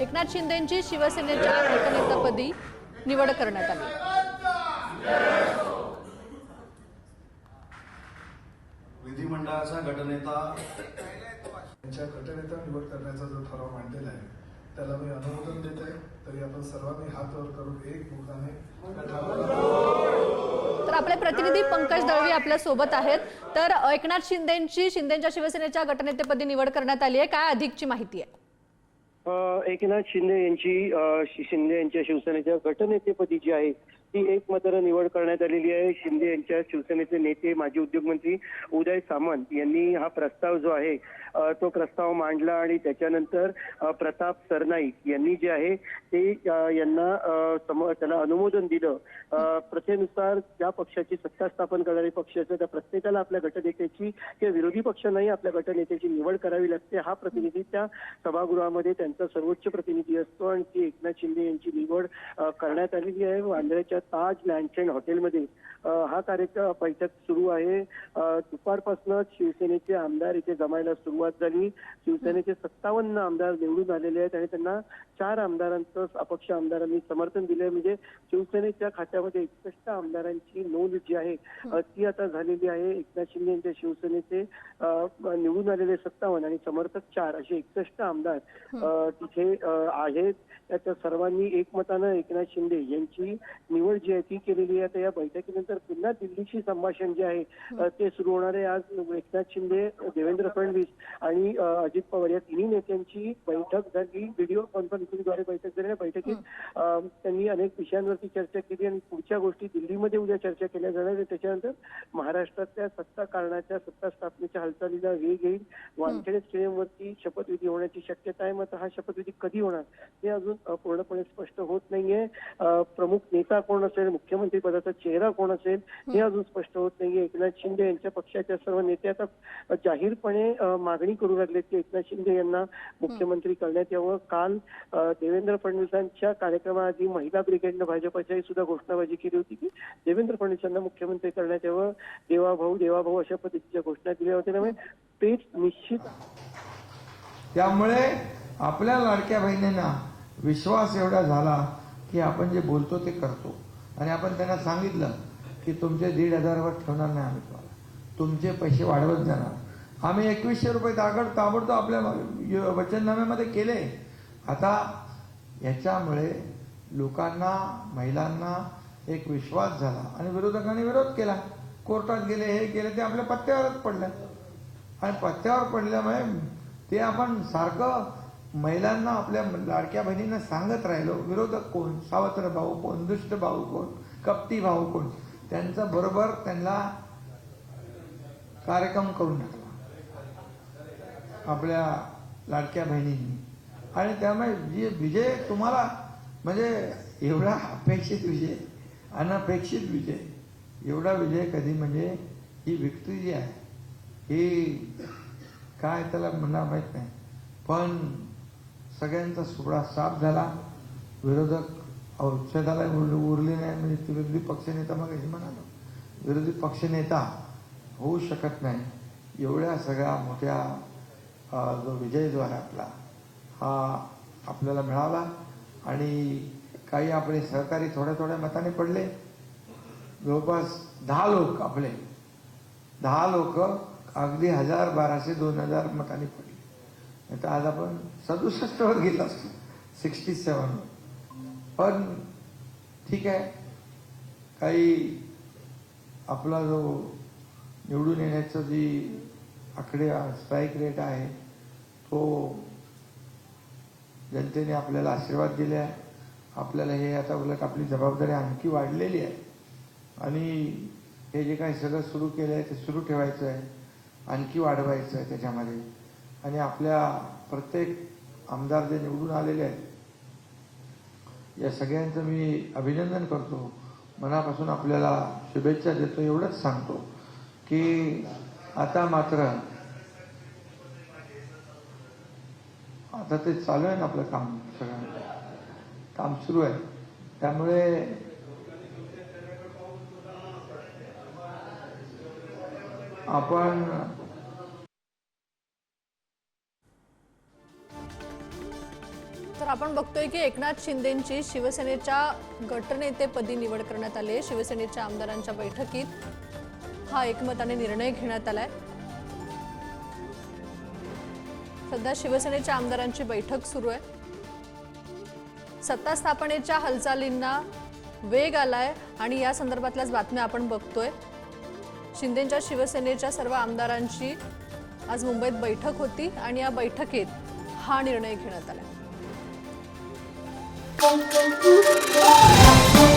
एकनाथ शिंदेंची शिवसेनेच्या गटनेतापदी निवड करण्यात आली. विधिमंडळाचा गटनेता त्यांच्या गटनेता निवड करण्याचा जो ठराव मांडलेला आहे त्याला मी अनुमोदन देत आहे तरी आपण सर्वांनी हात वर करून एक ठरावाला तर आपले प्रतिनिधी पंकज दळवी आपल्यासोबत आहेत. तर एकनाथ शिंदेंची शिंदेच्या शिवसेनेच्या गटनेतेपदी निवड करण्यात आली आहे. काय अधिकची माहिती आहे? एकनाथ शिंदे यांची शिंदे यांच्या शिवसेनेच्या गटनेतेपदी जी आहे ती एक मात्र निवड करण्यात आलेली आहे. शिंदे यांच्या शिवसेनेचे नेते माजी उद्योगमंत्री उदय सामंत यांनी हा प्रस्ताव जो आहे तो प्रस्ताव मांडला आणि त्याच्यानंतर प्रताप सरनाईक यांनी जे आहे ते यांना त्याला अनुमोदन दिलं. प्रथेनुसार ज्या पक्षाची सत्ता स्थापन करणारे पक्ष असतात त्या प्रत्येकाला आपल्या गटनेत्याची किंवा विरोधी पक्षांनाही आपल्या गटनेत्याची निवड करावी लागते. हा प्रतिनिधी त्या सभागृहामध्ये त्यांचा सर्वोच्च प्रतिनिधी असतो आणि ती एकनाथ शिंदे यांची निवड करण्यात आलेली आहे. वांद्र्याच्या ताज लँडसेंड हॉटेलमध्ये हा कार्यक्रम बैठक सुरू आहे. दुपारपासूनच शिवसेनेचे आमदार इथे जमायला सुरुवात झाली. शिवसेनेचे सत्तावन्न आमदार निवडून आलेले आहेत आणि त्यांना चार आमदारांचं अपक्ष आमदारांनी समर्थन दिलंय. म्हणजे शिवसेनेच्या खात्यामध्ये एकसष्ट आमदारांची नोंद जी आहे ती आता झालेली आहे. एकनाथ शिंदे यांच्या शिवसेनेचे निवडून आलेले सत्तावन्न आणि समर्थक चार असे एकसष्ट आमदार तिथे आहेत. त्याच्या सर्वांनी एकमतानं एकनाथ शिंदे यांची निवड जी आहे ती केलेली आहे आता या बैठकीनंतर पुन्हा दिल्लीशी संभाषण जे आहे ते सुरू होणार आहे. आज एकनाथ शिंदे देवेंद्र फडणवीस आणि अजित पवार या तिन्ही नेत्यांची बैठक झाली. व्हिडिओ कॉन्फरन्सिंगद्वारे बैठक झाली. या बैठकीत त्यांनी अनेक विषयांवरती चर्चा केली आणि पुढच्या गोष्टी दिल्लीमध्ये उद्या चर्चा केल्या जाणार आहेत. त्याच्यानंतर महाराष्ट्रातल्या सत्ता काढण्याच्या सत्ता स्थापनेच्या हालचालीला वेग येईल. वानखेडे स्टेडियमवरती शपथविधी होण्याची शक्यता आहे. मात्र हा शपथविधी कधी होणार हे अजून पूर्णपणे स्पष्ट होत नाहीये. प्रमुख नेता कोण असेल मुख्यमंत्री पदाचा चेहरा कोण असेल हे अजून स्पष्ट होत नाहीये. एकनाथ शिंदे यांच्या पक्षाच्या सर्व नेते आता जाहीरपणे मागणी करू लागले की एकनाथ शिंदे यांना मुख्यमंत्री करण्यात यावं. काल देवेंद्र फडणवीसांच्या कार्यक्रमाआधी महिला ब्रिगेडनं भाजपच्याही सुद्धा घोषणाबाजी केली होती की देवेंद्र फडणवीस यांना मुख्यमंत्री करण्यात यावं. देवाभाऊ देवाभाऊ अशा पद्धतीच्या घोषणा दिल्या होत्या. त्यामुळे पेच निश्चित त्यामुळे आपल्या लाडक्या बहिणींना विश्वास एवढा झाला की आपण जे बोलतो ते करतो. आणि आपण त्यांना सांगितलं की तुमचे दीड हजारावर ठेवणार नाही आम्ही तुम्हाला. तुमचे पैसे वाढवत जाणार. आम्ही एकवीसशे रुपये तागड ताबडतोब आपल्या वचननाम्यामध्ये केले. आता याच्यामुळे लोकांना महिलांना एक विश्वास झाला आणि विरोधकांनी विरोध केला. कोर्टात गेले हे गेले ते आपल्या पत्त्यावरच पडलं. आणि पत्त्यावर पडल्यामुळे ते आपण सारखं महिलांना आपल्या लाडक्या बहिणींना सांगत राहिलो विरोधक कोण? सावत्र भाऊ कोण? दुष्ट भाऊ कोण? कपटी भाऊ कोण? त्यांचा बरोबर त्यांना कार्यक्रम करून टाकला. आपल्या लाडक्या बहिणींनी. आणि त्यामुळे जे विजय तुम्हाला म्हणजे एवढा अपेक्षित विजय अनपेक्षित विजय एवढा विजय कधी म्हणजे ही विक्ट्री जी आहे ही काय त्याला म्हणा माहीत नाही. पण सगळ्यांचा सुबडा साफ झाला. विरोधक औषधाला उर- उरले नाही म्हणजे विरोधी पक्षनेता मग म्हणालो विरोधी पक्षनेता होऊ शकत नाही. एवढ्या सगळ्या मोठ्या जो विजय जो आहे आपला हा आपल्याला मिळाला आणि काही आपले सहकारी थोड्या थोड्या मताने पडले. जवळपास दहा लोक आपले दहा लोक अगदी हजार बाराशे दोन हजार मताने पडले. आता आज आपण सदुसष्टवर गेलो असतो. सिक्स्टी सेवन पण ठीक आहे. काही आपला जो निवडून येण्याचा जी आकडे स्ट्राईक रेट आहे तो जनतेने आपल्याला आशीर्वाद दिले आहे आपल्याला हे आता उलट आपली जबाबदारी आणखी वाढलेली आहे. आणि हे जे काही सगळं सुरू केलं आहे ते सुरू ठेवायचं आहे आणखी वाढवायचं आहे त्याच्यामध्ये. आणि आपल्या प्रत्येक आमदार जे निवडून आलेले आहेत या सगळ्यांचं मी अभिनंदन करतो. मनापासून आपल्याला शुभेच्छा देतो एवढंच सांगतो की आता मात्र आता ते चालू आहे ना आपलं काम सगळं काम सुरू आहे. त्यामुळे आपण तर आपण बघतोय की एकनाथ शिंदेंची शिवसेनेच्या गटनेतेपदी निवड करण्यात आली आहे. शिवसेनेच्या आमदारांच्या बैठकीत हा एकमताने निर्णय घेण्यात आलाय. सध्या शिवसेनेच्या आमदारांची बैठक सुरू आहे. सत्ता स्थापनेच्या हालचालींना वेग आलाय आणि या संदर्भातल्याच बातम्या आपण बघतोय. शिंदेच्या शिवसेनेच्या सर्व आमदारांची आज मुंबईत बैठक होती आणि या बैठकीत हा निर्णय घेण्यात आला Boom, boom, boom.